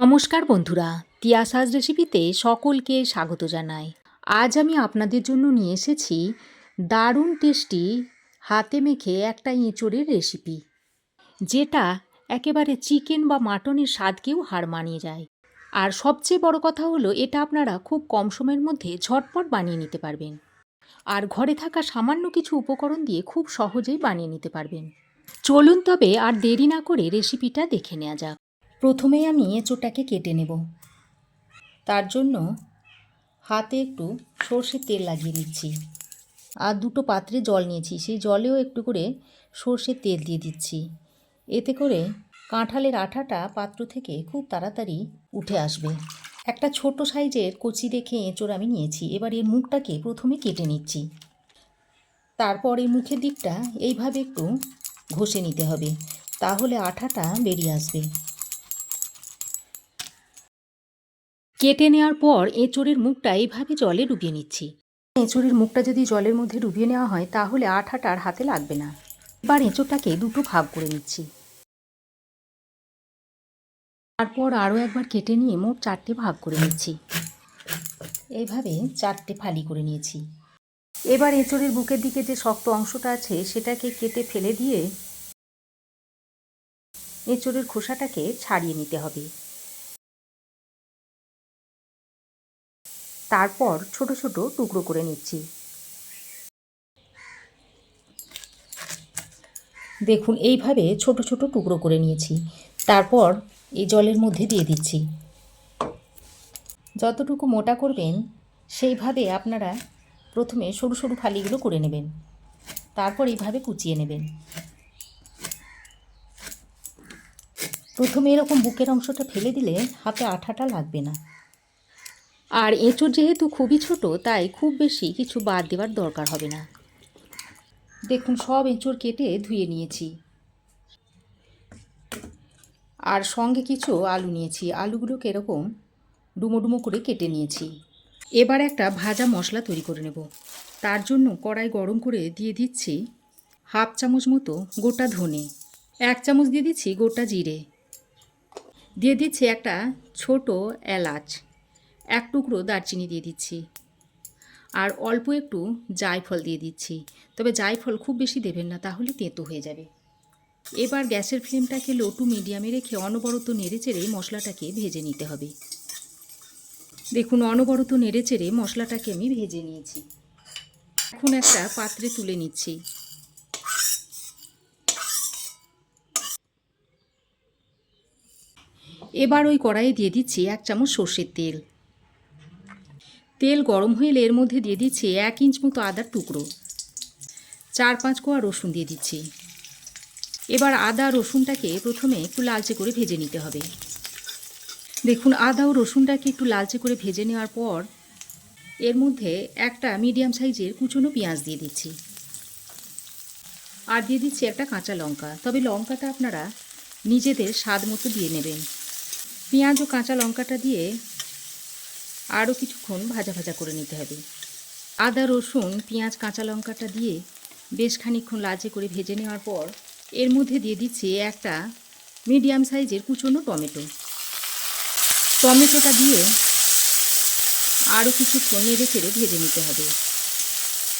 নমস্কার বন্ধুরা তিয়াসাজ রেসিপিতে সকলকে স্বাগত জানাই। আজ আমি আপনাদের জন্য নিয়ে এসেছি দারুণ টেস্টি, হাতে মেখে একটা এঁচড়ের রেসিপি, যেটা একেবারে চিকেন বা মাটনের স্বাদকেও হার মানিয়ে যায়। আর সবচেয়ে বড় কথা হলো, এটা আপনারা খুব কম সময়ের মধ্যে ঝটপট বানিয়ে নিতে পারবেন। আর ঘরে থাকা সামান্য কিছু উপকরণ দিয়ে খুব সহজেই বানিয়ে নিতে পারবেন। চলুন তবে আর দেরি না করে রেসিপিটা দেখে নেওয়া যাক। প্রথমেই আমি এঁচোড়টাকে কেটে নেব। তার জন্য হাতে একটু সর্ষের তেল লাগিয়ে দিচ্ছি। আর দুটো পাত্রে জল নিয়েছি, সেই জলেও একটু করে সর্ষের তেল দিয়ে দিচ্ছি। এতে করে কাঁঠালের আঠাটা পাত্র থেকে খুব তাড়াতাড়ি উঠে আসবে। একটা ছোট সাইজের কচি দেখে এঁচোড় আমি নিয়েছি, এবার এর মুখটাকে প্রথমে কেটে নিচ্ছি। তারপর এই মুখের দিকটা এইভাবে একটু ঘষে নিতে হবে, তাহলে আঠাটা বেরিয়ে আসবে। কেটে নেওয়ার পর এঁচোড়ের মুখটা এইভাবে জলে ডুবিয়ে নিচ্ছি। এঁচোড়ের মুখটা যদি জলের মধ্যে ডুবিয়ে নেওয়া হয়, তাহলে আঠাটা আর হাতে লাগবে না। এবার এঁচোড়টাকে দুটো ভাগ করে নিচ্ছি। তারপর আরও একবার কেটে নিয়ে মোট চারটে ভাগ করে নিচ্ছি। এইভাবে চারটে ফালি করে নিয়েছি। এবার এঁচোড়ের বুকের দিকে যে শক্ত অংশটা আছে, সেটাকে কেটে ফেলে দিয়ে এঁচোড়ের খোসাটাকে ছাড়িয়ে নিতে হবে। তারপর ছোট ছোট টুকরো করে নিচ্ছি। দেখুন, এইভাবে ছোট ছোট টুকরো করে নিয়েছি। তারপর এই জলের মধ্যে দিয়ে দিচ্ছি। যতটুকু মোটা করবেন, সেইভাবে আপনারা প্রথমে সরু সরু ফালিগুলো করে নেবেন। তারপর এইভাবে কুচিয়ে নেবেন। প্রথমে এরকম বুকের অংশটা ফেলে দিলে হাতে আঠাটা লাগবে না। আর এঁচোড় যেহেতু খুবই ছোট, তাই খুব বেশি কিছু বাদ দেওয়ার দরকার হবে না। দেখুন, সব এঁচোড় কেটে ধুয়ে নিয়েছি। আর সঙ্গে কিছু আলু নিয়েছি। আলুগুলোকে এরকম ডুমো ডুমো করে কেটে নিয়েছি। এবার একটা ভাজা মশলা তৈরি করে নেব। তার জন্য কড়াই গরম করে দিয়ে দিচ্ছি হাফ চামচ মতো গোটা ধনে, এক চামচ দিয়ে দিচ্ছি গোটা জিরে। দিয়ে দিচ্ছি একটা ছোট এলাচ। এক টুকরো দারচিনি দিয়ে দিচ্ছি। আর অল্প একটু জায়ফল দিয়ে দিচ্ছি। তবে জায়ফল খুব বেশি দেবেন না, তাহলে তেঁতো হয়ে যাবে। এবার গ্যাসের ফ্লেমটাকে লো টু মিডিয়ামে রেখে অনবরত নেড়ে চেড়ে মশলাটাকে ভেজে নিতে হবে। দেখুন, অনবরত নেড়ে চেড়ে মশলাটাকে আমি ভেজে নিয়েছি। এখন একটা পাত্রে তুলে নিচ্ছি। এবার ওই কড়াইয়ে দিয়ে দিচ্ছি এক চামচ সর্ষের তেল। তেল গরম হয়ে এর মধ্যে দিয়ে দিচ্ছি এক ইঞ্চ মতো আদার টুকরো। চার পাঁচ কোয়া রসুন দিয়ে দিচ্ছি। এবার আদা রসুনটাকে প্রথমে একটু লালচে করে ভেজে নিতে হবে। দেখুন, আদা ও রসুনটাকে একটু লালচে করে ভেজে নেওয়ার পর এর মধ্যে একটা মিডিয়াম সাইজের কুচনো পেঁয়াজ দিয়ে দিচ্ছি। আর দিয়ে দিচ্ছি একটা কাঁচা লঙ্কা। তবে লঙ্কাটা আপনারা নিজেদের স্বাদ মতো দিয়ে নেবেন। পেঁয়াজ ও কাঁচা লঙ্কাটা দিয়ে আরও কিছুক্ষণ ভাজা ভাজা করে নিতে হবে। আদা, রসুন, পেঁয়াজ, কাঁচা লঙ্কাটা দিয়ে বেশ খানিক্ষণ লালচে করে ভেজে নেওয়ার পর এর মধ্যে দিয়ে দিচ্ছি একটা মিডিয়াম সাইজের কুচনো টমেটো। টমেটোটা দিয়ে আরও কিছুক্ষণ নেড়ে চেড়ে ভেজে নিতে হবে।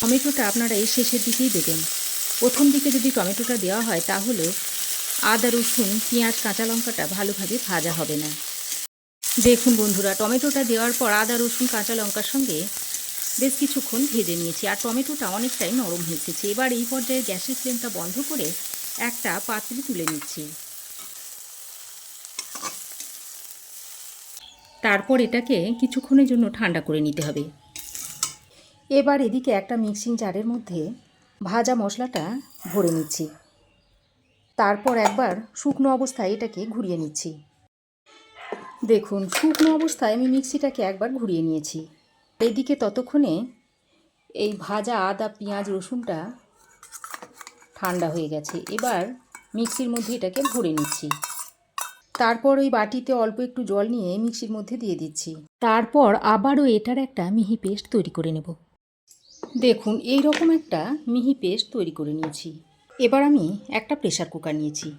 টমেটোটা আপনারা এই শেষের দিকেই দেবেন। প্রথম দিকে যদি টমেটোটা দেওয়া হয় তাহলে আদা, রসুন, পেঁয়াজ, কাঁচা লঙ্কাটা ভালোভাবে ভাজা হবে না। দেখুন বন্ধুরা, টমেটোটা দেওয়ার পর আদা, রসুন, কাঁচা লঙ্কার সঙ্গে বেশ কিছুক্ষণ ভেজে নিয়েছি। আর টমেটোটা অনেকটাই নরম হয়ে এসেছে। এবার এই পর্যায়ে গ্যাসের ফ্লেমটা বন্ধ করে একটা পাত্রে তুলে নিচ্ছি। তারপর এটাকে কিছুক্ষণের জন্য ঠান্ডা করে নিতে হবে। এবার এদিকে একটা মিক্সিং জারের মধ্যে ভাজা মশলাটা ভরে নিচ্ছি। তারপর একবার শুকনো অবস্থায় এটাকে ঘুরিয়ে নিচ্ছি। দেখুন, শুকনো অবস্থায় আমি মিক্সিটাকে একবার ঘুরিয়ে নিয়েছি। এদিকে ততক্ষণে এই ভাজা আদা, পেঁয়াজ, রসুনটা ঠান্ডা হয়ে গেছে। এবার মিক্সির মধ্যে এটাকে ভরে নিচ্ছি। তারপর ওই বাটিতে অল্প একটু জল নিয়ে মিক্সির মধ্যে দিয়ে দিচ্ছি। তারপর আবারও এটার একটা মিহি পেস্ট তৈরি করে নেব। দেখুন এই রকম একটা মিহি পেস্ট তৈরি করে নিয়েছি। এবার আমি একটা প্রেশার কুকার নিয়েছি।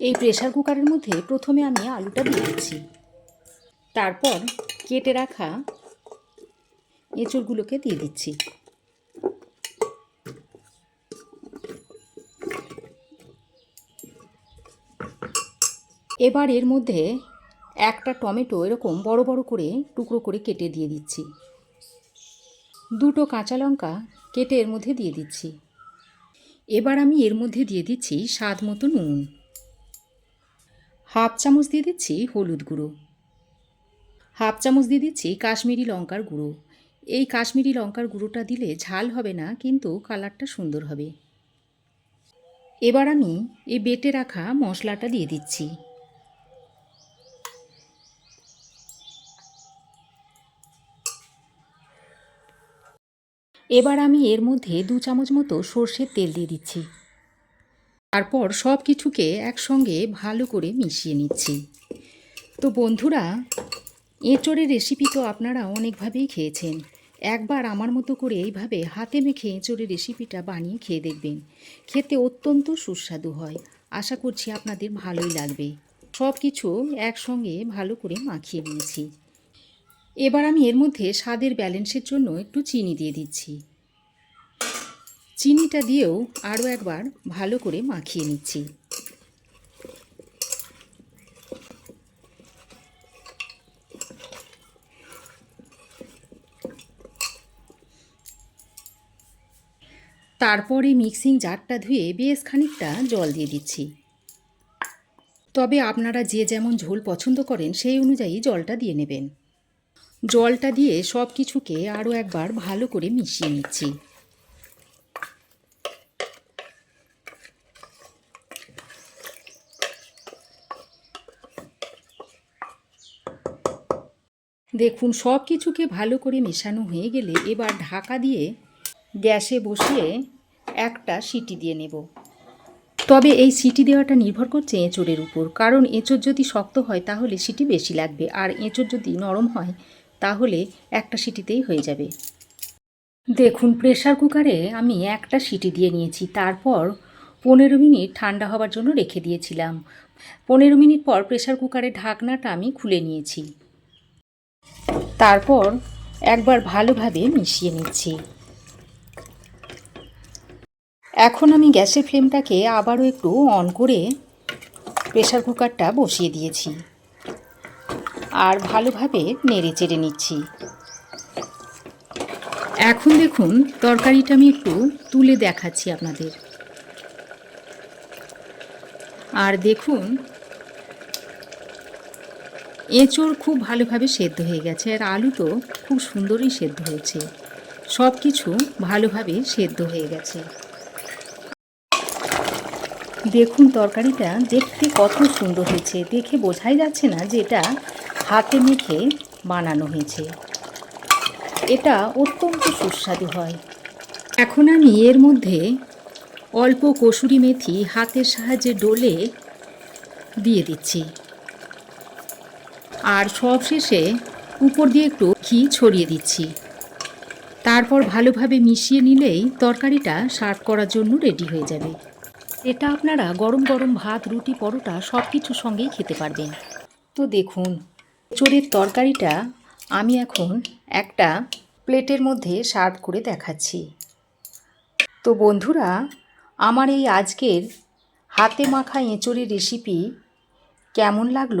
এই প্রেশার কুকারের মধ্যে প্রথমে আমি আলুটা দিয়ে দিচ্ছি তারপর কেটে রাখা এঁচড়গুলোকে দিয়ে দিচ্ছি। এবার এর মধ্যে একটা টমেটো এরকম বড় বড় করে টুকরো করে কেটে দিয়ে দিচ্ছি। দুটো কাঁচা লঙ্কা কেটে এর মধ্যে দিয়ে দিচ্ছি। এবার আমি এর মধ্যে দিয়ে দিচ্ছি স্বাদ মতো নুন। হাফ চামচ দিয়ে দিচ্ছি হলুদ গুঁড়ো। হাফ চামচ দিয়ে দিচ্ছি কাশ্মীরি লঙ্কার গুঁড়ো। এই কাশ্মীরি লঙ্কার গুঁড়োটা দিলে ঝাল হবে না, কিন্তু কালারটা সুন্দর হবে। এবার আমি এই বেটে রাখা মশলাটা দিয়ে দিচ্ছি। এবার আমি এর মধ্যে দু চামচ মতো সর্ষের তেল দিয়ে দিচ্ছি। তারপর সব কিছুকে একসঙ্গে ভালো করে মিশিয়ে নিচ্ছি। তো বন্ধুরা, এঁচড়ের রেসিপি তো আপনারা অনেকভাবেই খেয়েছেন। একবার আমার মতো করে এইভাবে হাতে মেখে এঁচড়ের রেসিপিটা বানিয়ে খেয়ে দেখবেন। খেতে অত্যন্ত সুস্বাদু হয়। আশা করছি আপনাদের ভালোই লাগবে। সব কিছু একসঙ্গে ভালো করে মাখিয়ে নিয়েছি। এবার আমি এর মধ্যে স্বাদের ব্যালেন্সের জন্য একটু চিনি দিয়ে দিচ্ছি। চিনিটা দিয়েও আরও একবার ভালো করে মাখিয়ে নিচ্ছি। তারপরে মিক্সিং জারটা ধুয়ে বেশ খানিকটা জল দিয়ে দিচ্ছি। তবে আপনারা যে যেমন ঝোল পছন্দ করেন সেই অনুযায়ী জলটা দিয়ে নেবেন। জলটা দিয়ে সব কিছুকে আরও একবার ভালো করে মিশিয়ে নিচ্ছি। দেখুন সব কিছুকে ভালো করে মেশানো হয়ে গেলে এবার ঢাকা দিয়ে গ্যাসে বসিয়ে একটা সিটি দিয়ে নেব। তবে এই সিটি দেওয়াটা নির্ভর করছে এঁচড়ের উপর, কারণ এঁচোড় যদি শক্ত হয় তাহলে সিটি বেশি লাগবে, আর এঁচোড় যদি নরম হয় তাহলে একটা সিটিতেই হয়ে যাবে। দেখুন প্রেশার কুকারে আমি একটা সিটি দিয়ে নিয়েছি, তারপর পনেরো মিনিট ঠান্ডা হবার জন্য রেখে দিয়েছিলাম। পনেরো মিনিট পর প্রেশার কুকারের ঢাকনাটা আমি খুলে নিয়েছি। তারপর একবার ভালোভাবে মিশিয়ে নিচ্ছি। এখন আমি গ্যাসের ফ্লেমটাকে আবারও একটু অন করে প্রেশার কুকারটা বসিয়ে দিয়েছি। আর ভালোভাবে নেড়ে চেড়ে নিচ্ছি। এখন দেখুন, তরকারিটা আমি একটু তুলে দেখাচ্ছি আপনাদের। আর দেখুন এঁচড় খুব ভালোভাবে সেদ্ধ হয়ে গেছে আর আলু তো খুব সুন্দরই সেদ্ধ হয়েছে। সব কিছু ভালোভাবে সেদ্ধ হয়ে গেছে। দেখুন তরকারিটা দেখতে কত সুন্দর হয়েছে। দেখে বোঝাই যাচ্ছে না যে এটা হাতে মেখে বানানো হয়েছে। এটা অত্যন্ত সুস্বাদু হয়। এখন আমি এর মধ্যে অল্প কসুরি মেথি হাতের সাহায্যে ডলে দিয়ে দিচ্ছি। আর সব শেষে উপর দিয়ে একটু ঘি ছড়িয়ে দিচ্ছি। তারপর ভালোভাবে মিশিয়ে নিলেই তরকারিটা সার্ভ করার জন্য রেডি হয়ে যাবে। এটা আপনারা গরম গরম ভাত, রুটি, পরোটা সব কিছুর সঙ্গেই খেতে পারবেন। তো দেখুন চোরের তরকারিটা আমি এখন একটা প্লেটের মধ্যে সার্ভ করে দেখাচ্ছি। তো বন্ধুরা, আমার এই আজকের হাতে মাখা এঁচড়ের রেসিপি কেমন লাগল